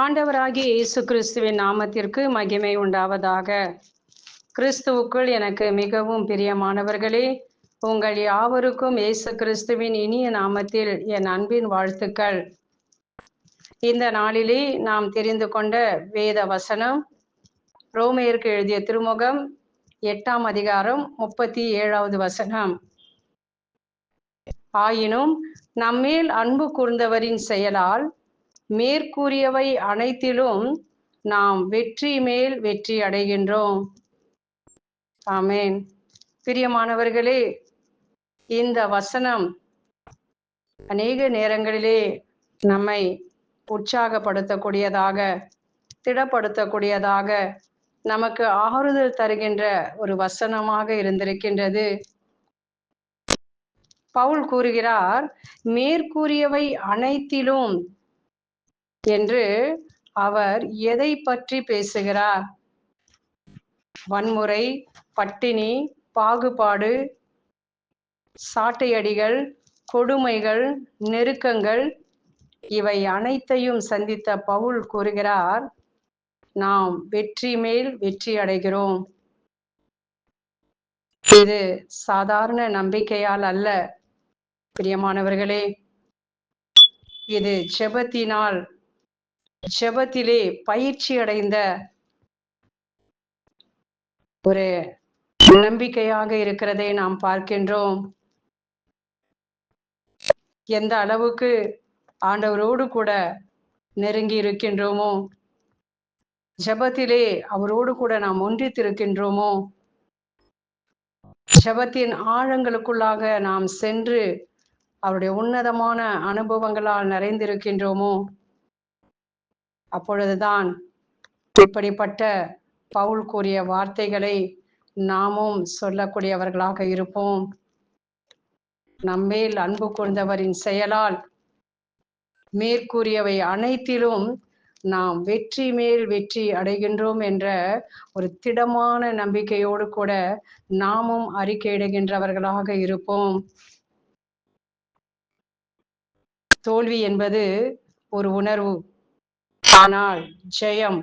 ஆண்டவராகிய இயேசு கிறிஸ்துவின் நாமத்திற்கு மகிமை உண்டாவதாக. கிறிஸ்துவுக்குள் எனக்கு மிகவும் பிரியமானவர்களே உங்கள் யாவருக்கும் இயேசு கிறிஸ்துவின் இனிய நாமத்தில் என் அன்பின் வாழ்த்துக்கள். இந்த நாளிலே நாம் தெரிந்து கொண்ட வேத வசனம் ரோமையருக்கு எழுதிய திருமுகம் எட்டாம் அதிகாரம் முப்பத்தி ஏழாவது வசனம். ஆயினும் நம்மேல் அன்பு கூர்ந்தவரின் செயலால் மேற்கூறியவை அனைத்திலும் நாம் வெற்றி மேல் வெற்றி அடைகின்றோம். ஆமேன். பிரியமானவர்களே இந்த வசனம் அநேக நேரங்களிலே நம்மை உற்சாகப்படுத்தக்கூடியதாக திடப்படுத்தக்கூடியதாக நமக்கு ஆறுதல் தருகின்ற ஒரு வசனமாக இருந்திருக்கின்றது. பவுல் கூறுகிறார் மேற்கூறியவை அனைத்திலும் என்று அவர் எதை பற்றி பேசுகிறார்? வன்முறை பட்டினி பாகுபாடு சாட்டையடிகள் கொடுமைகள் நெருக்கங்கள் இவை அனைத்தையும் சந்தித்த பவுல் கூறுகிறார் நாம் வெற்றி மேல் வெற்றி அடைகிறோம். இது சாதாரண நம்பிக்கையால் அல்ல பிரியமானவர்களே. இது ஜெபத்தினால் ஜெபத்திலே பயிற்சி அடைந்த ஒரு நம்பிக்கையாக இருக்கிறதை நாம் பார்க்கின்றோம். எந்த அளவுக்கு ஆண்டவரோடு கூட நெருங்கி இருக்கின்றோமோ ஜபத்திலே அவரோடு கூட நாம் ஒன்றித்திருக்கின்றோமோ ஜபத்தின் ஆழங்களுக்குள்ளாக நாம் சென்று அவருடைய உன்னதமான அனுபவங்களால் நிறைந்திருக்கின்றோமோ அப்பொழுதுதான் இப்படிப்பட்ட பவுல் கூறிய வார்த்தைகளை நாமும் சொல்லக்கூடியவர்களாக இருப்போம். நம்மேல் அன்பு கொண்டவரின் செயலால் மேற்கூறியவை அனைத்திலும் நாம் வெற்றி மேல் வெற்றி அடைகின்றோம் என்ற ஒரு திடமான நம்பிக்கையோடு கூட நாமும் அறிக்கையிடுகின்றவர்களாக இருப்போம். தோல்வி என்பது ஒரு உணர்வு. ஆனால் ஜெயம்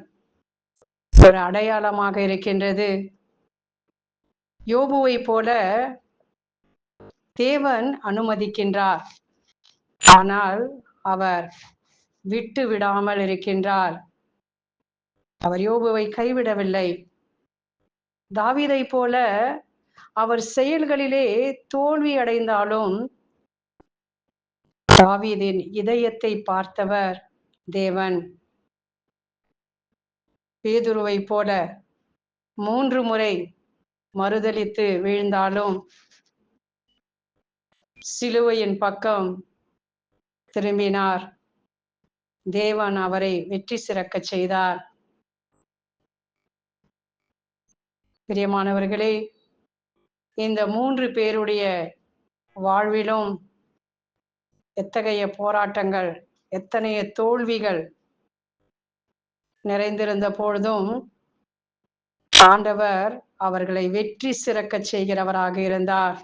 ஒரு அடையாளமாக இருக்கின்றது. யோபுவை போல தேவன் அனுமதிக்கின்றார். ஆனால் அவர் விட்டு விடாமல் இருக்கின்றார். அவர் யோபுவை கைவிடவில்லை. தாவிதை போல அவர் செயல்களிலே தோல்வி அடைந்தாலும் தாவீதின் இதயத்தை பார்த்தவர் தேவன். பேதுருவை போல மூன்று முறை மறுதளித்து வீழ்ந்தாலும் சிலுவையின் பக்கம் திரும்பினார். தேவன் அவரை வெற்றி சிறக்க செய்தார். பிரியமானவர்களே இந்த மூன்று பேருடைய வாழ்விலும் எத்தகைய போராட்டங்கள் எத்தனைய தோல்விகள் நிறைந்திருந்த பொழுதும் ஆண்டவர் அவர்களை வெற்றி சிறக்க செய்கிறவராக இருந்தார்.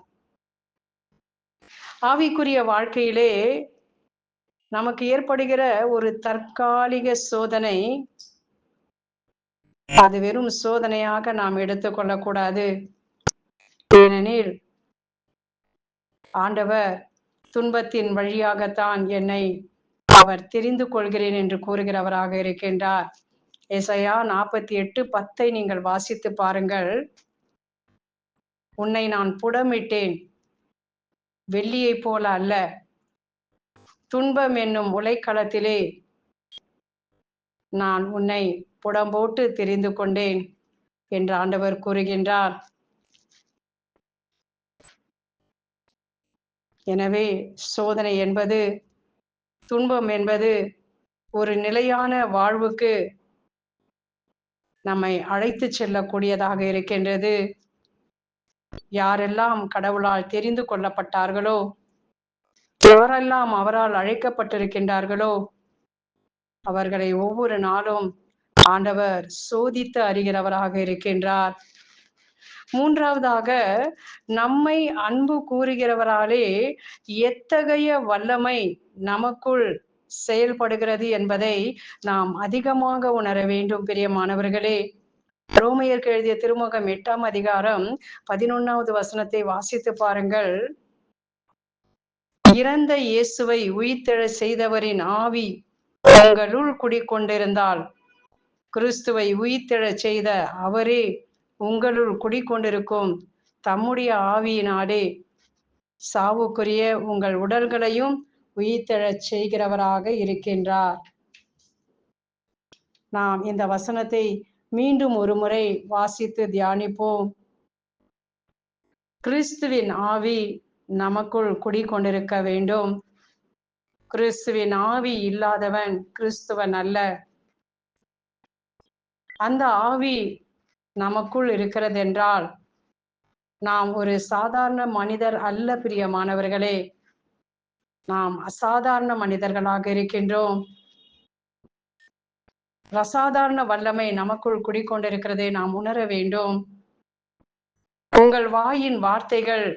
ஆவிக்குரிய வாழ்க்கையிலே நமக்கு ஏற்படுகிற ஒரு தற்காலிக சோதனை அது வெறும் சோதனையாக நாம் எடுத்துக்கொள்ளக்கூடாது ஏனெனில் ஆண்டவர் துன்பத்தின் வழியாகத்தான் என்னை அவர் தெரிந்து கொள்கிறேன் என்று கூறுகிறவராக இருக்கின்றார். எசையா நாற்பத்தி எட்டு பத்தை நீங்கள் வாசித்து பாருங்கள். உன்னை நான் புடமிட்டேன். வெள்ளியை போல அல்ல. துன்பம் என்னும் உலைக்களத்திலே நான் உன்னை புடம்போட்டு தெரிந்து கொண்டேன் என்று ஆண்டவர் கூறுகின்றார். எனவே சோதனை என்பது துன்பம் என்பது ஒரு நிலையான வாழ்வுக்கு நம்மை அழைத்து செல்லக்கூடியதாக இருக்கின்றது. யாரெல்லாம் கடவுளால் தெரிந்து கொள்ளப்பட்டார்களோ யாரெல்லாம் அவரால் அழைக்கப்பட்டிருக்கின்றார்களோ அவர்களை ஒவ்வொரு நாளும் ஆண்டவர் சோதித்து அறிகிறவராக இருக்கின்றார். மூன்றாவதாக நம்மை அன்பு கூறுகிறவராலே எத்தகைய வல்லமை நமக்குள் செயல்படுகிறது என்பதை நாம் அதிகமாக உணர வேண்டும் பிரியமானவர்களே ரோமையருக்கு எழுதிய திருமுகம் எட்டாம் அதிகாரம் பதினொன்னாவது வசனத்தை வாசித்து பாருங்கள். இறந்த இயேசுவை உயிர்த்தெழ செய்தவரின் ஆவி உங்களுள் குடிக்கொண்டிருந்தால் கிறிஸ்துவை உயிர்த்தெழச் செய்த அவரே உங்களுள் குடிக்கொண்டிருக்கும் தம்முடைய ஆவியினாலே. சாவுக்குரிய உங்கள் உடல்களையும் உயிர்த்தெழச் செய்கிறவராக இருக்கின்றார். நாம் இந்த வசனத்தை மீண்டும் ஒரு முறை வாசித்து தியானிப்போம். கிறிஸ்துவின் ஆவி நமக்குள் குடிக்கொண்டிருக்க வேண்டும். கிறிஸ்துவின் ஆவி இல்லாதவன் கிறிஸ்துவன் அல்ல. அந்த ஆவி நமக்குள் இருக்கிறதென்றால் நாம் ஒரு சாதாரண மனிதர் அல்ல பிரியமானவர்களே. நாம் அசாதாரண மனிதர்களாக இருக்கின்றோம். அசாதாரண வல்லமை நமக்குள் குடிக்கொண்டிருக்கிறதை நாம் உணர வேண்டும். உங்கள் வாயின் வார்த்தைகள்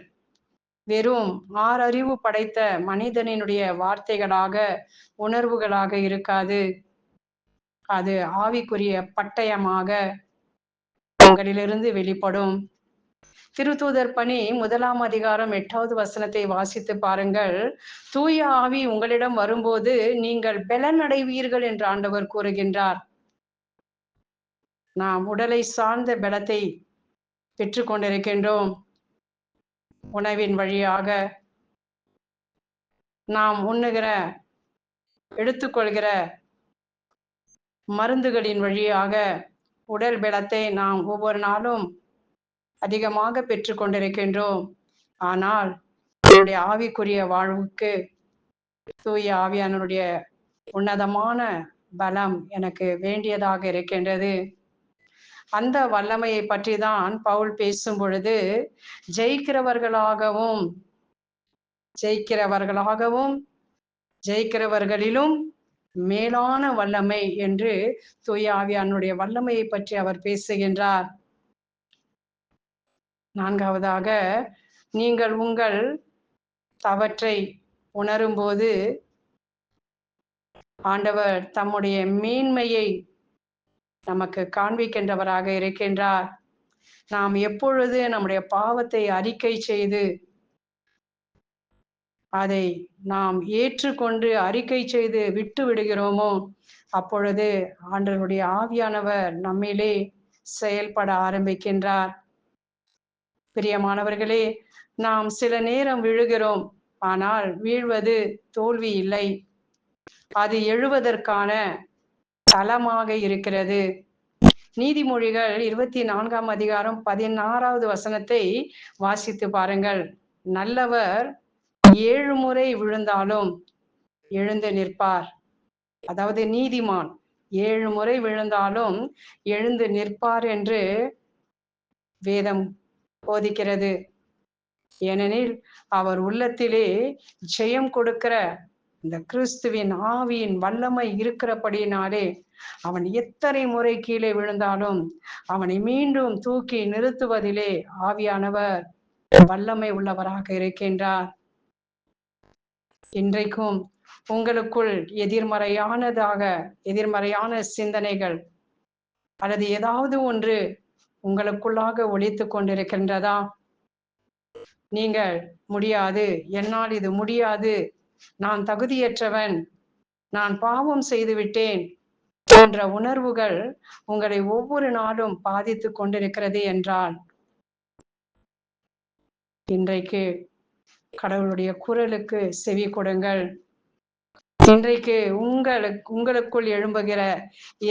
வெறும் ஆறறிவு படைத்த மனிதனினுடைய வார்த்தைகளாக உணர்வுகளாக இருக்காது. அது ஆவிக்குரிய பட்டயமாக உங்களிலிருந்து வெளிப்படும். திருத்தூதர் பணி முதலாம் அதிகாரம் எட்டாவது வசனத்தை வாசித்து பாருங்கள். தூய ஆவி உங்களிடம் வரும்போது நீங்கள் பலன் அடைவீர்கள் என்று ஆண்டவர் கூறுகின்றார். நாம் உடலை சார்ந்த பலத்தை பெற்று கொண்டிருக்கின்றோம். உணவின் வழியாக நாம் உண்ணுகிற எடுத்துக்கொள்கிற மருந்துகளின் வழியாக உடல் பலத்தை நாம் ஒவ்வொரு நாளும் அதிகமாக பெற்று கொண்டிருக்கின்றோம். ஆனால் என்னுடைய ஆவிக்குரிய வாழ்வுக்கு தூய ஆவியானுடைய உன்னதமான பலம் எனக்கு வேண்டியதாக இருக்கின்றது. அந்த வல்லமையை பற்றி தான் பவுல் பேசும் பொழுது ஜெயிக்கிறவர்களாகவும் ஜெயிக்கிறவர்களாகவும் ஜெயிக்கிறவர்களிலும் மேலான வல்லமை என்று தூய ஆவியானுடைய வல்லமையை பற்றி அவர் பேசுகின்றார். நான்காவதாக நீங்கள் உங்கள் தவற்றை உணரும்போது ஆண்டவர் தம்முடைய மேன்மையை நமக்கு காண்பிக்கின்றவராக இருக்கின்றார். நாம் எப்பொழுது நம்முடைய பாவத்தை அறிக்கை செய்து அதை நாம் ஏற்றுக்கொண்டு அறிக்கை செய்து விட்டு விடுகிறோமோ அப்பொழுது ஆண்டவருடைய ஆவியானவர் நம்மிலே செயல்பட ஆரம்பிக்கின்றார். பிரியமானவர்களே நாம் சில நேரம் விழுகிறோம் ஆனால் வீழ்வது தோல்வி இல்லை. அது எழுவதற்கான தளமாக இருக்கிறது. நீதிமொழிகள் இருபத்தி நான்காம் அதிகாரம் பதினாறாவது வசனத்தை வாசித்து பாருங்கள். நல்லவர் ஏழு முறை விழுந்தாலும் எழுந்து நிற்பார். அதாவது நீதிமான் ஏழு முறை விழுந்தாலும் எழுந்து நிற்பார் என்று வேதம் போதிக்கிறது. ஏனெனில் அவர் உள்ளத்திலே ஜெயம் கொடுக்கிற இந்த கிறிஸ்துவின் ஆவியின் வல்லமை இருக்கிறபடினாலே அவன் எத்தனை முறை கீழே விழுந்தாலும் அவனை மீண்டும் தூக்கி நிறுத்துவதிலே ஆவியானவர் வல்லமை உள்ளவராக இருக்கின்றார். இன்றைக்கும் உங்களுக்குள் எதிர்மறையானதாக எதிர்மறையான சிந்தனைகள் அல்லது ஏதாவது ஒன்று உங்களுக்குள்ளாக ஒழித்து கொண்டிருக்கின்றதா? நீங்கள் முடியாது. என்னால் இது முடியாது. நான் தகுதியற்றவன். நான் பாவம் செய்து விட்டேன். போன்ற உணர்வுகள் உங்களை ஒவ்வொரு நாளும் பாதித்து கொண்டிருக்கிறது என்றால் இன்றைக்கு கடவுளுடைய குரலுக்கு செவி கொடுங்கள். இன்றைக்கு உங்களுக்கு உங்களுக்குள் எழும்புகிற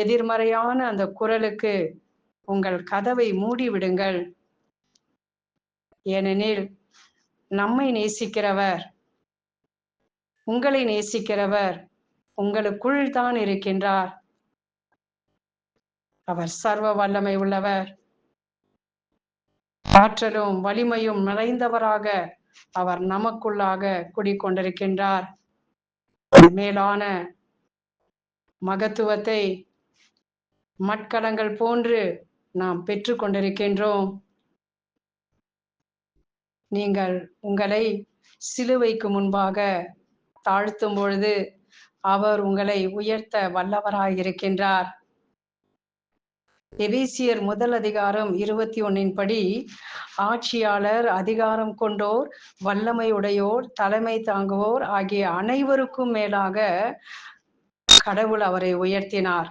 எதிர்மறையான அந்த குரலுக்கு உங்கள் கதவை மூடி விடுங்கள் ஏனெனில் நம்மை நேசிக்கிறவர் உங்களை நேசிக்கிறவர் உங்களுக்குள் தான் இருக்கின்றார். அவர் சர்வ வல்லமை உள்ளவர். ஆற்றலும் வலிமையும் நிறைந்தவராக அவர் நமக்குள்ளாக குடிக்கொண்டிருக்கின்றார். மேலான மகத்துவத்தை மட்கலங்கள் போன்று நாம் பெற்று கொண்டிருக்கின்றோம் நீங்கள் உங்களை சிலுவைக்கு முன்பாக தாழ்த்தும் பொழுது அவர் உங்களை உயர்த்த வல்லவராய் இருக்கின்றார். எபேசியர் முதல் அதிகாரம் இருபத்தி ஒன்னின் படி ஆட்சியாளர் அதிகாரம் கொண்டோர் வல்லமை உடையோர் தலைமை தாங்குவோர் ஆகிய அனைவருக்கும் மேலாக கடவுள் அவரை உயர்த்தினார்.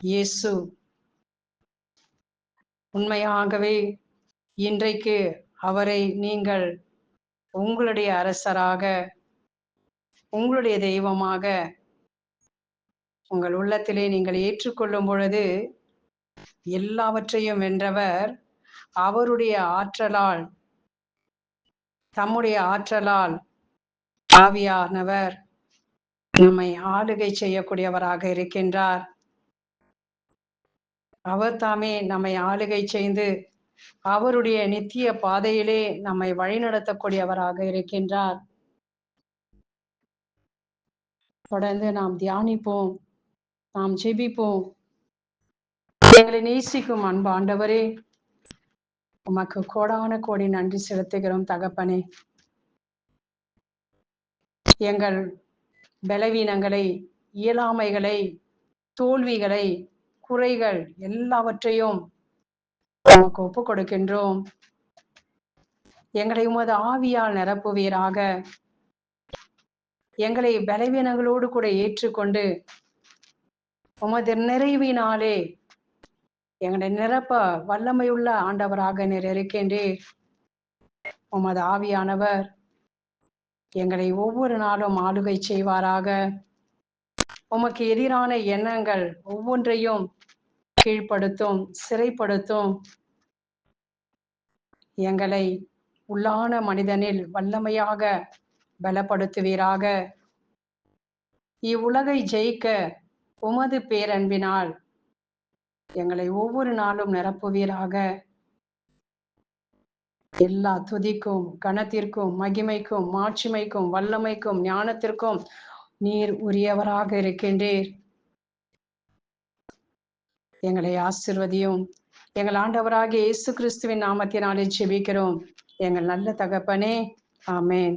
இயேசு. உண்மையாகவே இன்றைக்கு அவரை நீங்கள் உங்களுடைய அரசராக உங்களுடைய தெய்வமாக உங்கள் உள்ளத்திலே நீங்கள் ஏற்றுக்கொள்ளும் பொழுது எல்லாவற்றையும் வென்றவர் அவருடைய ஆற்றலால் தம்முடைய ஆற்றலால் ஆவியானவர் நம்மை ஆளுகை செய்யக்கூடியவராக இருக்கின்றார். அவர் தாமே நம்மை ஆளுகை செய்து அவருடைய நித்திய பாதையிலே நம்மை வழிநடத்தக்கூடியவராக இருக்கின்றார். தொடர்ந்து நாம் தியானிப்போம் நாம் ஜெபிப்போம். எங்களை நேசிக்கும் அன்பு ஆண்டவரே உமக்கு கோடான கோடி நன்றி செலுத்துகிறோம் தகப்பனே. எங்கள் பலவீனங்களை இயலாமைகளை தோல்விகளை குறைகள் எல்லாவற்றையும் உமக்கு ஒப்பு கொடுக்கின்றோம். எங்களை உமது ஆவியால் நிரப்புவீராக. எங்களை பலவீனங்களோடு கூட ஏற்றுக்கொண்டு உமது நிறைவினாலே எங்களை நிரப்ப வல்லமையுள்ள ஆண்டவராக நீர் இருக்கின்றீர். உமது ஆவியானவர் எங்களை ஒவ்வொரு நாளும் ஆளுகை செய்வாராக. உமக்கு எதிரான எண்ணங்கள் ஒவ்வொன்றையும் கீழ்ப்படுத்தும் சிறைப்படுத்தும். எங்களை உள்ளான மனிதனில் வல்லமையாக பலப்படுத்துவீராக. இவ்வுலகை ஜெயிக்க உமது பேரன்பினால் எங்களை ஒவ்வொரு நாளும் நிரப்புவீராக. எல்லா துதிக்கும் கணத்திற்கும் மகிமைக்கும் மாட்சிமைக்கும் வல்லமைக்கும் ஞானத்திற்கும் நீர் உரியவராக இருக்கின்றீர். எங்களை ஆசிர்வதியும். எங்கள் ஆண்டவராக இயேசு கிறிஸ்துவின் நாமத்தினாலே ஜெபிக்கிறோம். எங்கள் நல்ல தகப்பனே ஆமேன்.